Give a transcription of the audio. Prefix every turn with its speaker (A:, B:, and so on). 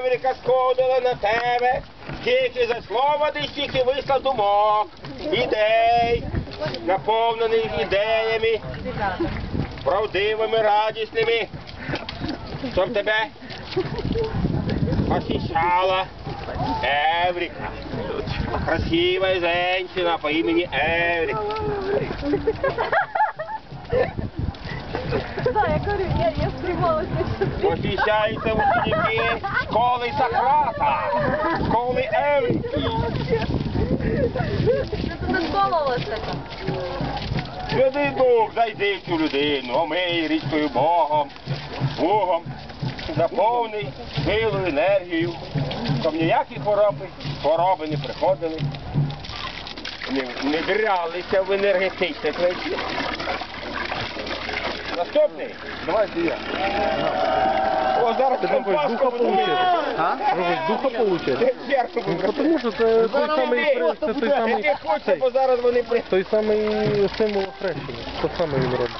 A: Еврика сходила на тебе, тільки за слова десь тільки вийшла думок, ідей, наповнених ідеями, правдивими, радісними, щоб тебе посещала Эврика. Красивая женщина по имени Эврик.
B: я говорю, я, я стремалась
A: Посещается ученики школы Сократа, школы Эврики.
B: Це не школа у вас така.
A: Святий Дух, зайди в цю людину, омий річкою Богом, Богом, наповни силу, енергію, щоб ніякі хвороби, хвороби не приходили, не, не дрялися в енергетичне плечі. Наступний.
C: Давайте я.
A: О, зараз
C: Ти думаєш, духа получиш?
A: А?
C: Робиш, духа
A: получиш?
C: Ну, тому що це той самий, при- це той самий,
A: Який хоче, бо зараз вони при...
C: той самий символ хрещення. То саме він робить.